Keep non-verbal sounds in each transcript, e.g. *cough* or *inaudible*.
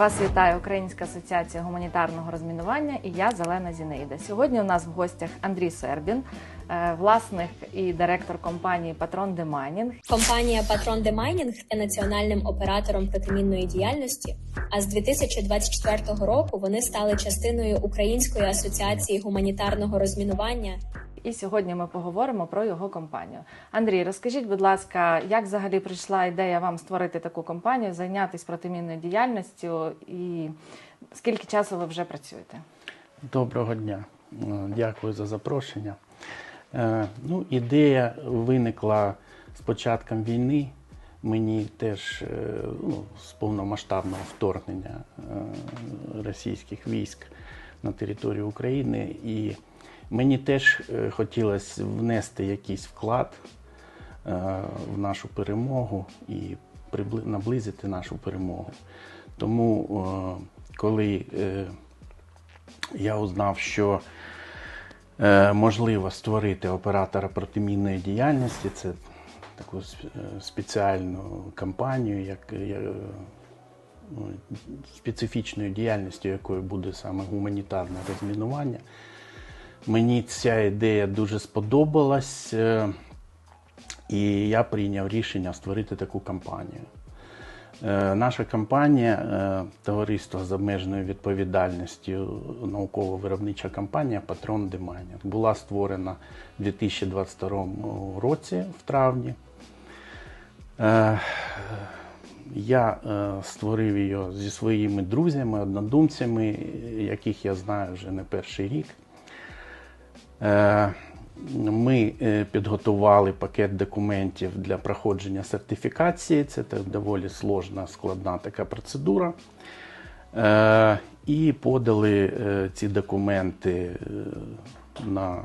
Вас вітає Українська асоціація гуманітарного розмінування і я Зелена Зінеїда. Сьогодні у нас в гостях Андрій Сербін, е, власник і директор компанії Патрон Демайнінг. Компанія Патрон Демайнінг є національним оператором протимінної діяльності. А з 2024 року вони стали частиною Української асоціації гуманітарного розмінування. І сьогодні ми поговоримо про його компанію. Андрій, розкажіть, будь ласка, як взагалі прийшла ідея вам створити таку компанію, зайнятися протимінною діяльністю і скільки часу ви вже працюєте? Доброго дня, Е, дякую за запрошення. Е, Ну, ідея виникла з початком війни. Мені теж е, ну, з повномасштабного вторгнення російських військ на територію України. І мені теж е, хотілося внести якийсь вклад е, в нашу перемогу і наблизити нашу перемогу. Тому, е, коли я узнав, що можливо створити оператора протимінної діяльності. Це таку спеціальну кампанію, як ну, специфічною діяльністю, якою буде саме гуманітарне розмінування. Мені ця ідея дуже сподобалась, е, і я прийняв рішення створити таку кампанію. Е, Наша компанія, е, товариство з обмеженою відповідальністю, науково-виробнича компанія Патрон Демайнінг була створена у 2022 році в травні. Я створив її зі своїми друзями, однодумцями, яких я знаю вже не перший рік. Е, Ми е, підготували пакет документів для проходження сертифікації. Це доволі сложна, складна така процедура. Е, І подали ці документи на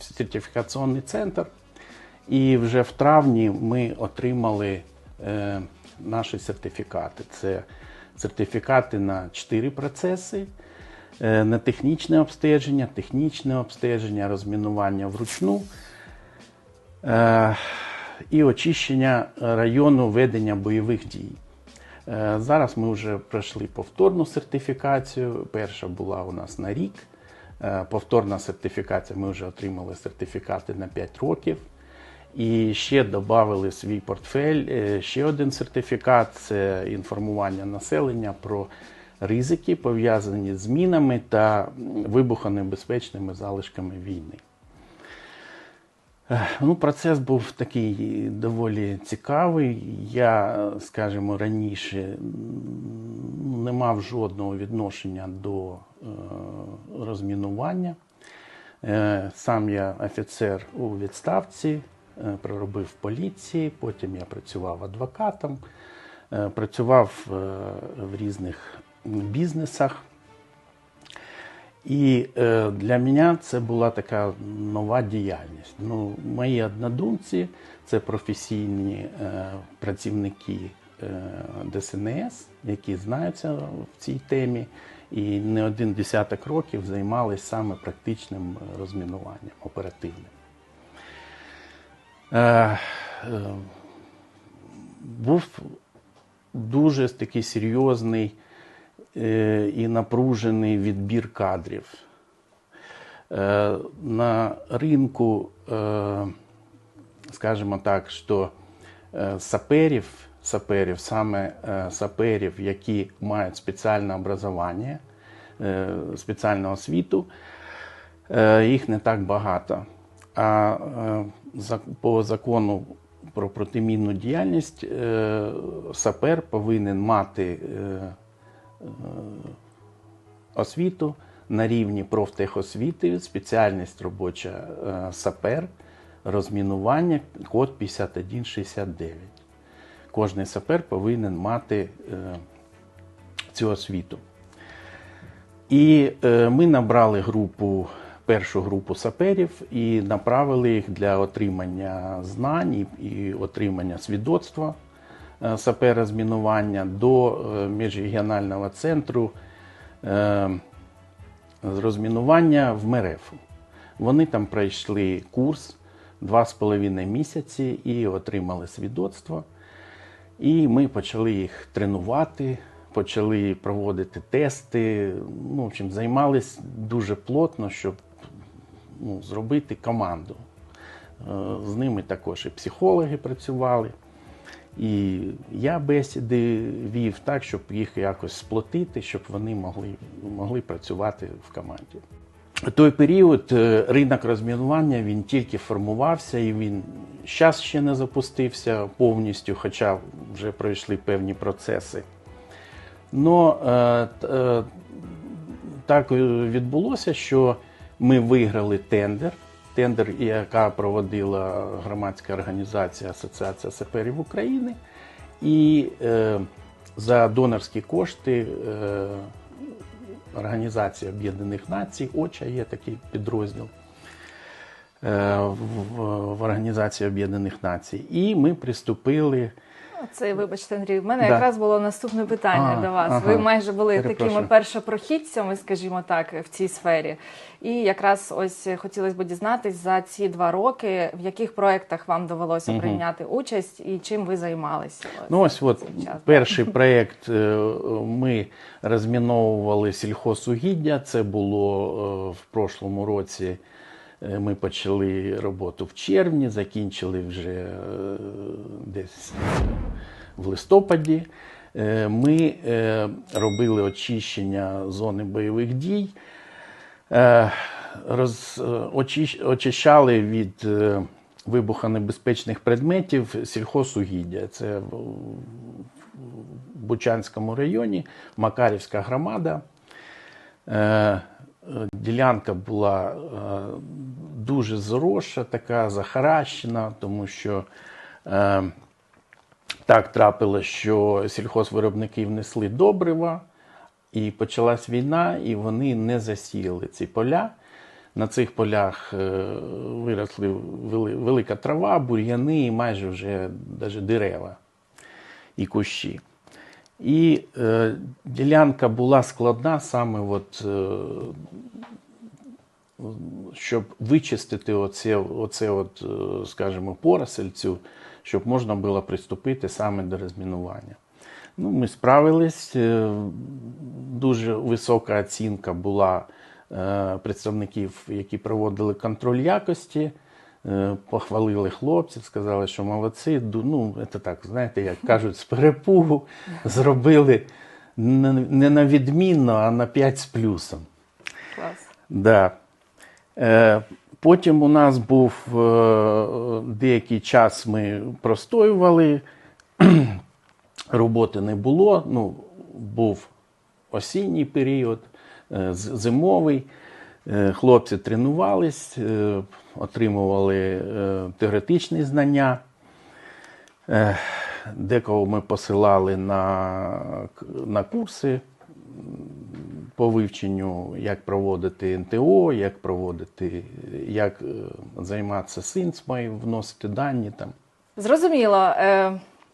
сертифікаційний центр. І вже в травні ми отримали наші сертифікати. Це сертифікати на 4 процеси. Е, на технічне обстеження, технічне обстеження, розмінування вручну е, і очищення району ведення бойових дій. Е, Зараз ми вже пройшли повторну сертифікацію. Перша була у нас на рік. Повторна сертифікація, ми вже отримали сертифікати на 5 років. І ще додали свій портфель ще один сертифікат це інформування населення про ризики, пов'язані з мінами та вибухонебезпечними залишками війни. Ну, процес був такий доволі цікавий. Я, скажімо, раніше не мав жодного відношення до е, розмінування. Е, Сам я офіцер у відставці, е, проробив в поліції, потім я працював адвокатом, працював в різних бізнесах. І е, для мене це була така нова діяльність. Ну, мої однодумці це професійні е, працівники е, ДСНС, які знаються в цій темі, і не один десяток років займалися саме практичним розмінуванням оперативним. Е, е, був дуже такий серйозний і напружений відбір кадрів. Е, На ринку, е, скажімо так, що е, саперів, саперів, саме е, саперів, які мають спеціальне образування, е, спеціальну освіту, е, їх не так багато. А е, по закону про протимінну діяльність е, сапер повинен мати е, освіту на рівні профтехосвіти, спеціальність робоча е, сапер, розмінування, код 5169. Кожний сапер повинен мати е, цю освіту. І е, ми набрали групу, першу групу саперів і направили їх для отримання знань і, отримання свідоцтва е, сапера з мінування до е, міжрегіонального центру е, з розмінування в МЕРЕФу. Вони там пройшли курс два з половиною місяці і отримали свідоцтво. І ми почали їх тренувати, почали проводити тести. Ну, в общем, займались дуже плотно, щоб ну, зробити команду. Е, З ними також і психологи працювали. І я бесіди вів так, щоб їх якось сплотити, щоб вони могли, могли працювати в команді. У той період е, ринок розмінування він тільки формувався і він зараз ще не запустився повністю, хоча вже пройшли певні процеси. Но е, е, так е, відбулося, що ми виграли тендер. Тендер, яка проводила громадська організація Асоціація саперів України. І е, за донорські кошти е, Організація Об'єднаних Націй, ОЧА є такий підрозділ е, в, в- Організації Об'єднаних Націй. І ми приступили. Це, вибачте, Андрій, в мене Да. якраз було наступне питання А, до вас. ага. Ви майже були такими першопрохідцями, скажімо так, в цій сфері. І якрааз ось хотілося б дізнатись за ці два роки, в яких проєктах вам довелося Мгм. прийняти участь і чим ви займалися. Ось Ну ось от час. перший проєкт е, ми розміновували сільхозугіддя. Це було е, в прошлому році. Е, Ми почали роботу в червні, закінчили вже е, десь в листопаді. Е, Ми робили очищення зони бойових дій, роз, очищ- очищали від вибухонебезпечних предметів сільхозугіддя. Це в Бучанському районі, Макарівська громада. Ділянка була е, дуже заросша, така захаращена, тому що е, так трапилось, що сільхозвиробники внесли добрива, і почалась війна, і вони не засіяли ці поля. На цих полях е, виросли велика трава, бур'яни і майже вже навіть дерева і кущі. І е, ділянка була складна саме, от, е, щоб вичистити оце, оце от, е, скажімо, поросель цю, щоб можна було приступити саме до розмінування. Ну, ми справились. е, Дуже висока оцінка була е, представників, які проводили контроль якості. Е, Похвалили хлопців, сказали, що молодці. Ну, це так, знаєте, як кажуть, з перепугу зробили не на відмінно, а на 5 з плюсом. Клас. Да. Е, потім у нас був е, деякий час ми простоювали, роботи не було. Ну, був осінній період, зимовий. Е, Хлопці тренувались, е, отримували е, теоретичні знання. Декого ми посилали на, на курси по вивченню, як проводити НТО, як проводити, як займатися синцмою, вносити дані там. Зрозуміло.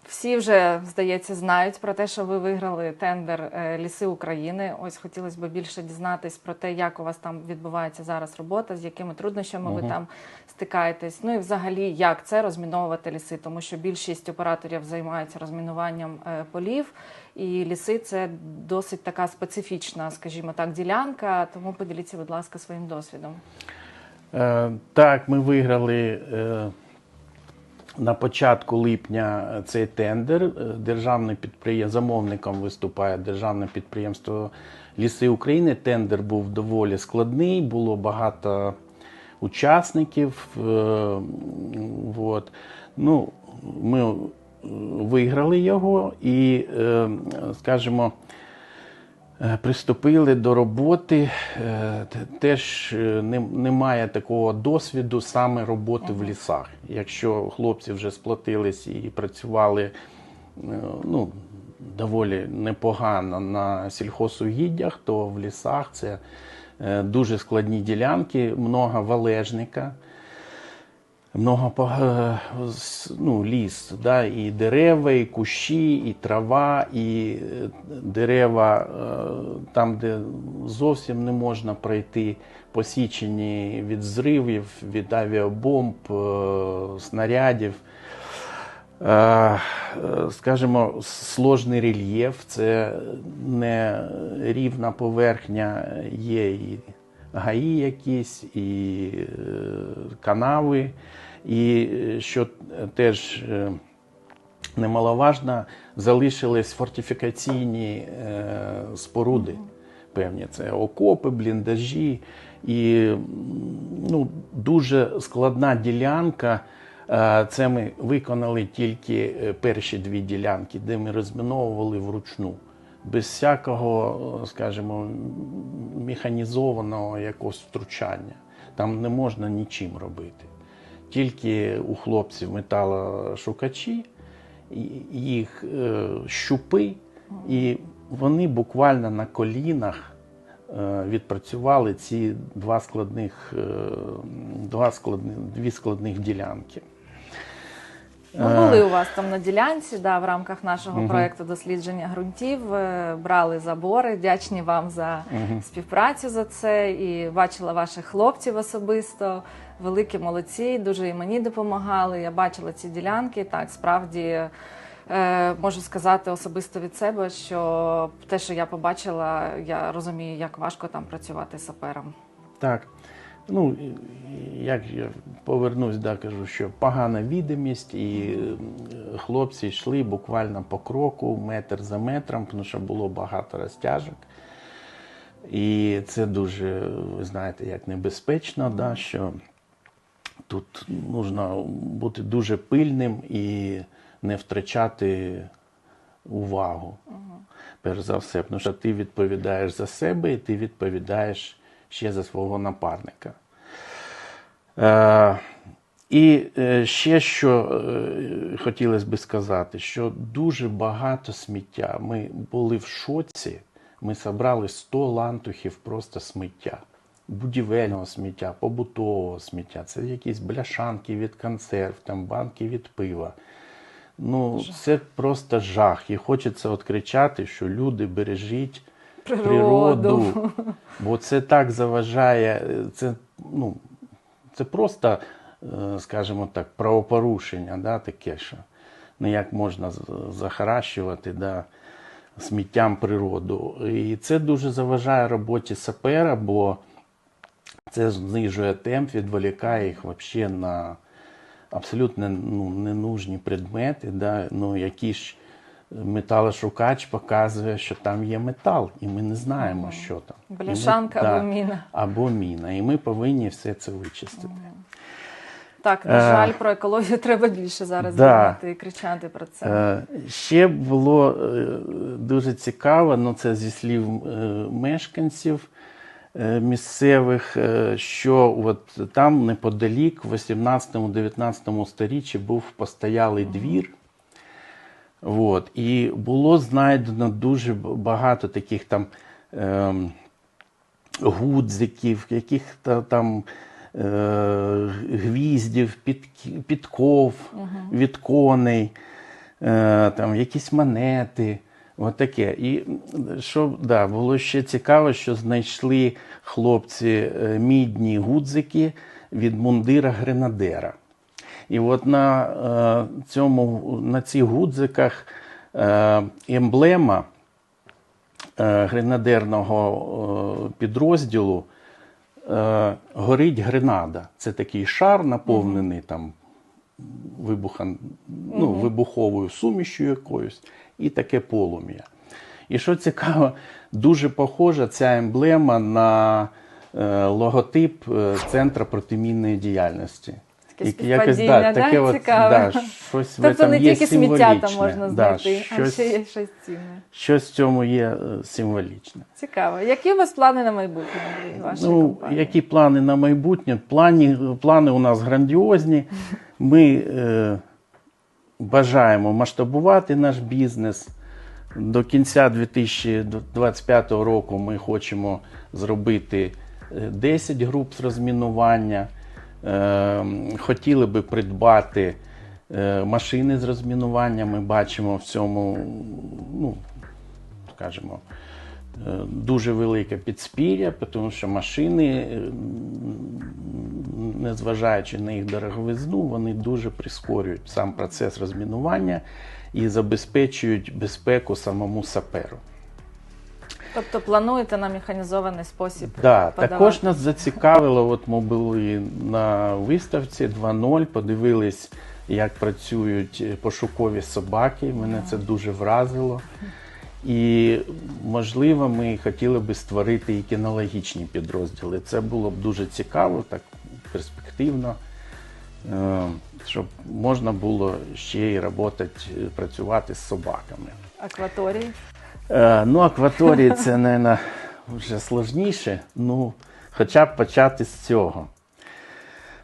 Всі вже, здається, знають про те, що ви виграли тендер е, Ліси України. Ось хотілося б більше дізнатись про те, як у вас там відбувається зараз робота, з якими труднощами ви там стикаєтесь. Ну і взагалі, як це розміновувати ліси, тому що більшість операторів займаються розмінуванням е, полів, і ліси це досить така специфічна, скажімо так, ділянка. Тому поділіться, будь ласка, своїм досвідом. Е, Так, ми виграли е, на початку липня цей тендер. Е, Державне підприємство, замовником виступає державне підприємство Ліси України. Тендер був доволі складний, було багато учасників. е, Вот. Ну, ми е, виграли його і, е, скажімо, Е, Приступили до роботи. Е, Теж е, немає такого досвіду саме роботи в лісах. Якщо хлопці вже сплотились і працювали е, ну, доволі непогано на сільхозугіддях, то в лісах це е, дуже складні ділянки, много валежника. Много пога- ну, ліс, да, і дерева, і кущі, і трава, і е, дерева е, там, де зовсім не можна пройти, посічені від зривів, від авіабомб, е, снарядів. Е, е, Скажімо, сложний рельєф, це не рівна поверхня, є гаї якісь, і е, канави, і е, що теж е, немаловажно, залишились фортифікаційні споруди. Певні це окопи, бліндажі. І ну, дуже складна ділянка. Це ми виконали тільки перші дві ділянки, де ми розміновували вручну. Без всякого, скажімо, механізованого якогось втручання. Там не можна нічим робити. Тільки у хлопців металошукачі, їх е, щупи, і вони буквально на колінах е, відпрацювали ці два складних, е, два складних, дві складних ділянки. Ми Е. були у вас там на ділянці, да, в рамках нашого проекту дослідження ґрунтів. е, Брали забори. Вдячні вам за співпрацю за це. І бачила ваших хлопців особисто. Великі молодці, дуже і мені допомагали. Я бачила ці ділянки. Так, справді е, можу сказати особисто від себе, що те, що я побачила, я розумію, як важко там працювати сапером. Так. Ну, як я повернусь, да, кажу, що погана відомість, і е, хлопці йшли буквально по кроку, метр за метром, тому що було багато розтяжок. І це дуже, ви знаєте, як небезпечно, да, що тут потрібно бути дуже пильним і не втрачати увагу. Перш за все, тому що ти відповідаєш за себе і ти відповідаєш ще за свого напарника. Е, і е, ще що е, хотілося би сказати, що дуже багато сміття. Ми були в шоці, ми зібрали 100 лантухів просто сміття. Будівельного сміття, побутового сміття, це якісь бляшанки від консерв, там банки від пива. Ну, це просто жах. І хочеться от кричати, що люди бережіть Природу. природу. Бо це так заважає. Це, ну, це просто, е, скажімо так, правопорушення, да, таке, що ну, як можна захаращувати да, сміттям природу. І це дуже заважає роботі сапера, бо це знижує темп, відволікає їх взагалі на абсолютно ну, ненужні предмети, да, ну, які металошукач показує, що там є метал, і ми не знаємо, що там. І ми- Бляшанка да, або міна. Або міна. І ми повинні все це вичистити. Так, на Е, жаль, про екологію *laughs* треба більше зараз да. думати і кричати про це. Е, Ще було е, дуже цікаво, ну це зі слів мешканців місцевих, що от там неподалік, в 18-19 сторіччі був постоялий двір. От, і було знайдено дуже багато таких там ем, гудзиків, яких-то там е, гвіздів, під, підков від коней, е, там якісь монети. От таке. І що да, було ще цікаво, що знайшли хлопці е, мідні гудзики від мундира гренадера. І от на, е, цьому, на цих гудзиках е, емблема е, гренадерного підрозділу горить гренада. Це такий шар, наповнений там вибухан, ну, вибуховою сумішю якоюсь, і таке полум'я. І що цікаво, дуже похожа ця емблема на логотип Центру протимінної діяльності. Таке співпадіння, да? таке Цікаве. да, *laughs* щось в тобто этом не є тільки сміття там можна Да, знайти, а ще є щось цінне. щось в цьому є е, символічне. Цікаво. Які у вас плани на майбутнє, вашої Ну, компанії? які плани на майбутнє? Плані, плани у нас грандіозні. Ми е, бажаємо масштабувати наш бізнес. До кінця 2025 року ми хочемо зробити е, 10 груп з розмінування. Е, хотіли би придбати е, машини з розмінування. Ми бачимо в цьому, ну, скажімо, е, дуже велике підспір'я, тому що машини, е, незважаючи на їх дороговизну, вони дуже прискорюють сам процес розмінування і забезпечують безпеку самому саперу. Тобто плануєте на механізований спосіб Да, подавати? також нас зацікавило, от ми були на виставці 2.0, подивились, як працюють е, пошукові собаки. Мене це дуже вразило. І, можливо, ми хотіли би створити і кінологічні підрозділи. Це було б дуже цікаво, так перспективно, е, щоб можна було ще й роботати, е, працювати з собаками. акваторії. Е, Ну, акваторії це, мабуть, вже сложніше. Ну, хоча б почати з цього.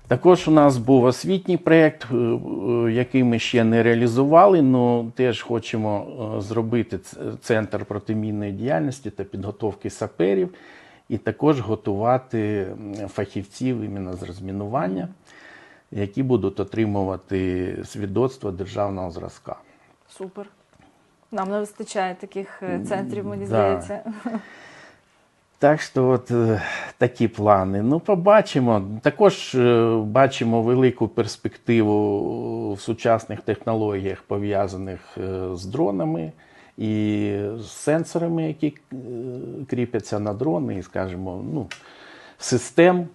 Також у нас був освітній проєкт, е, е, який ми ще не реалізували, але теж хочемо зробити центр протимінної діяльності та підготовки саперів, і також готувати фахівців іменно з розмінування, які будуть отримувати свідоцтво державного зразка. Супер. Нам не вистачає таких е, центрів, мені Да. здається. Так що от е, такі плани. Ну, побачимо. Також е, бачимо велику перспективу в сучасних технологіях, пов'язаних з дронами і з сенсорами, які кріпляться на дрони, і, скажімо, ну, систем,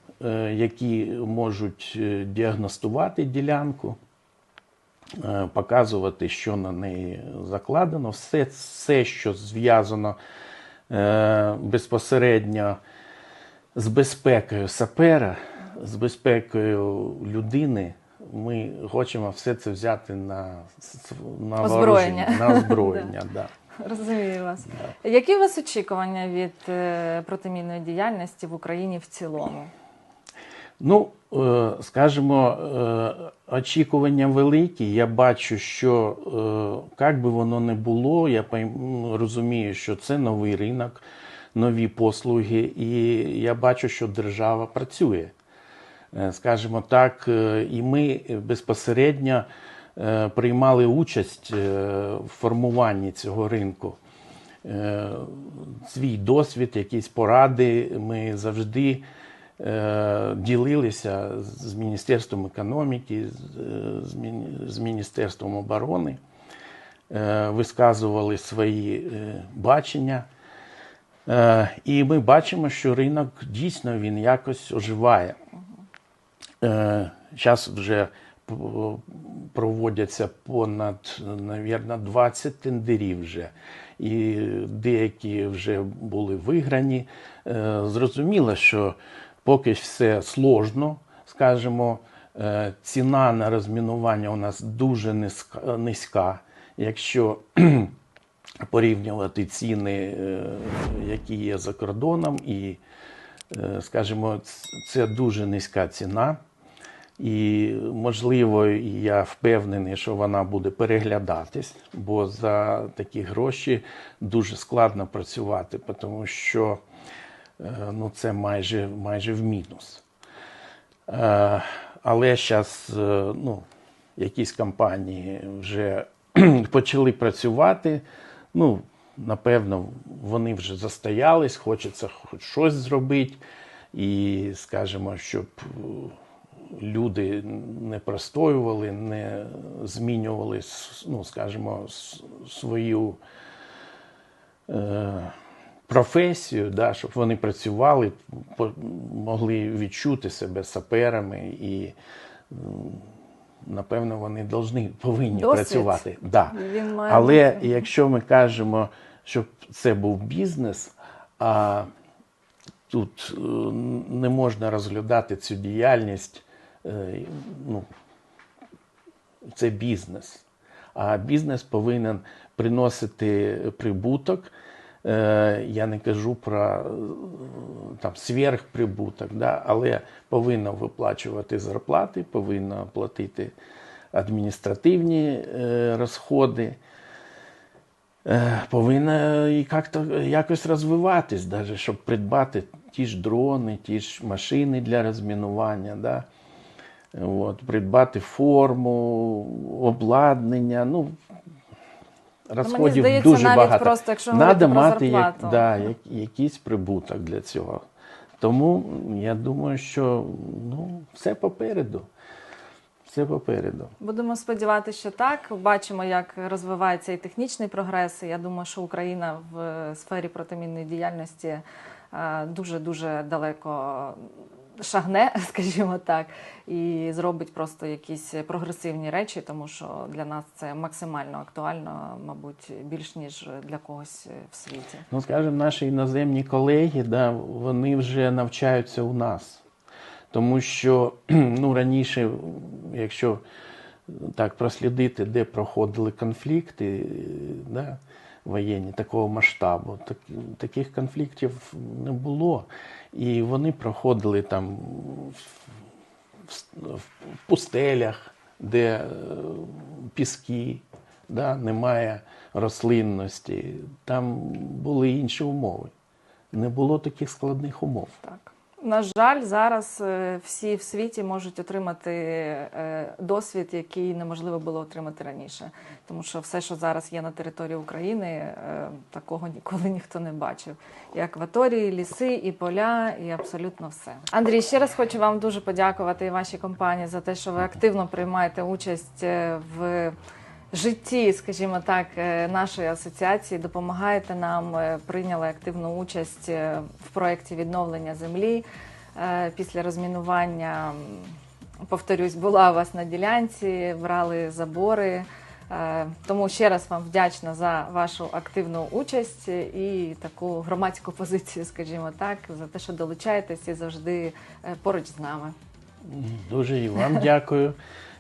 які можуть діагностувати ділянку. Е, Показувати, що на неї закладено, все, все що зв'язано е, безпосередньо з безпекою сапера, з безпекою людини. Ми хочемо все це взяти на, на Озброєння. на озброєння. *laughs* да. Розумію вас. Які у вас очікування від е, протимінної діяльності в Україні в цілому? Ну, скажімо, е, очікування великі. Я бачу, що е, як би воно не було, я розумію, що це новий ринок, нові послуги, і я бачу, що держава працює. Е, Скажімо так, е, і ми безпосередньо е, приймали участь е, в формуванні цього ринку. Е, Свій досвід, якісь поради ми завжди е, ділилися з Міністерством економіки, з, е, з Міні- з Міністерством оборони, е, висказували свої е, бачення. Е, І ми бачимо, що ринок дійсно він якось оживає. Зараз вже проводяться понад, навірно, 20 тендерів вже. І деякі вже були виграні. Е, Зрозуміло, що поки все сложно, скажімо, е, ціна на розмінування у нас дуже низька. Якщо *clears throat* порівнювати ціни, е, які є за кордоном, і, е, скажімо, це дуже низька ціна. І, можливо, я впевнений, що вона буде переглядатись, бо за такі гроші дуже складно працювати, тому що ну, це майже, майже в мінус. Е, Але зараз ну, якісь компанії вже *clears throat* почали працювати. Ну, напевно, вони вже застоялись, хочеться хоч щось зробити. І скажімо, щоб е, люди не простоювали, не змінювали, ну, скажімо, свою е, професію, да, щоб вони працювали, могли відчути себе саперами і, напевно, вони должны, повинні Досвід. працювати. Да. Він має Але бути. якщо ми кажемо, щоб це був бізнес, а тут е, не можна розглядати цю діяльність, е, ну, це бізнес. А бізнес повинен приносити прибуток. Е, Я не кажу про е, там, сверхприбуток, да? але повинно виплачувати зарплати, повинно платити адміністративні е, розходи. Повинна і якось розвиватись, даже, щоб придбати ті ж дрони, ті ж машини для розмінування, да? От, придбати форму, обладнання. Ну, розходів здається, дуже навіть багато. просто, якщо Надо мати як, да, як, якийсь прибуток для цього. Тому я думаю, що ну, все попереду. Все попереду. Будемо сподіватися, що так. Бачимо, як розвивається і технічний прогрес. Я думаю, що Україна в сфері протимінної діяльності дуже дуже далеко шагне, *laughs* скажімо так, і зробить просто якісь прогресивні речі, тому що для нас це максимально актуально, мабуть, більш ніж для когось в світі. Ну, скажімо, наші іноземні колеги, да, вони вже навчаються у нас. Тому що *clears throat* ну, раніше, якщо так прослідити, де проходили конфлікти да, воєнні такого масштабу, так, таких конфліктів не було. І вони проходили там в, пустелях, де е, піски, да, немає рослинності. Там були інші умови. Не було таких складних умов. Так. На жаль, зараз е, всі в світі можуть отримати е, досвід, який неможливо було отримати раніше. Тому що все, що зараз є на території України, е, такого ніколи ніхто не бачив. І акваторії, і ліси, і поля, і абсолютно все. Андрій, ще раз хочу вам дуже подякувати і вашій компанії за те, що ви активно приймаєте участь в житті, скажімо так, е, нашої асоціації допомагаєте нам, е, прийняли активну участь е, в проєкті відновлення землі після розмінування. Повторюсь, була у вас на ділянці, брали забори. Тому ще раз вам вдячна за вашу активну участь і таку громадську позицію, скажімо так, за те, що долучаєтесь і завжди поруч з нами. Дуже і вам дякую.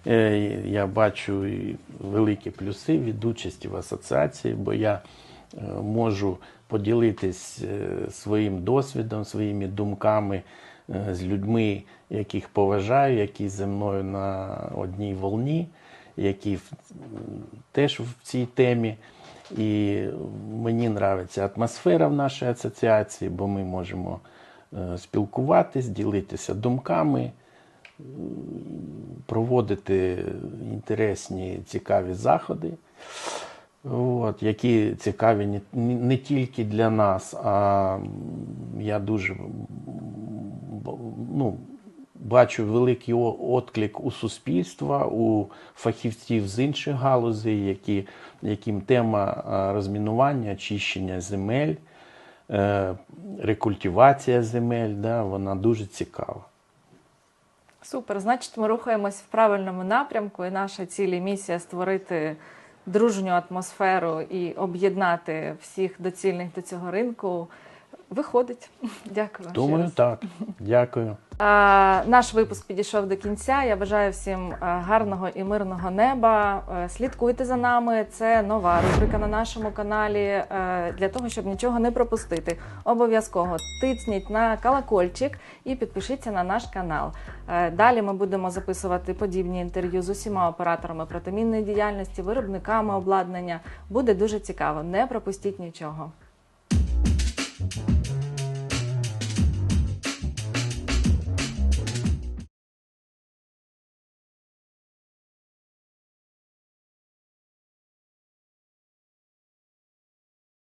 Е, Я бачу великі плюси від участі в асоціації, бо я е, можу поділитись е, своїм досвідом, своїми думками з людьми, яких поважаю, які зі мною на одній волні, які теж в цій темі. І мені нравиться атмосфера в нашій асоціації, бо ми можемо спілкуватись, ділитися думками проводити інтересні, цікаві заходи, от, які цікаві не, не тільки для нас, а я дуже ну, бачу великий отклик у суспільства, у фахівців з інших галузей, які, яким тема розмінування, очищення земель, е, рекультивація земель, да, вона дуже цікава. Супер. Значить, ми рухаємось в правильному напрямку, і наша ціль і місія створити дружню атмосферу і об'єднати всіх доцільних до цього ринку. Виходить. Дякую. Думаю, так. Дякую. А, наш випуск підійшов до кінця. Я бажаю всім гарного і мирного неба. Е, Слідкуйте за нами. Це нова рубрика на нашому каналі. Е, Для того, щоб нічого не пропустити, обов'язково тицніть на колокольчик і підпишіться на наш канал. Е, Далі ми будемо записувати подібні інтерв'ю з усіма операторами протимінної діяльності, виробниками обладнання. Буде дуже цікаво. Не пропустіть нічого.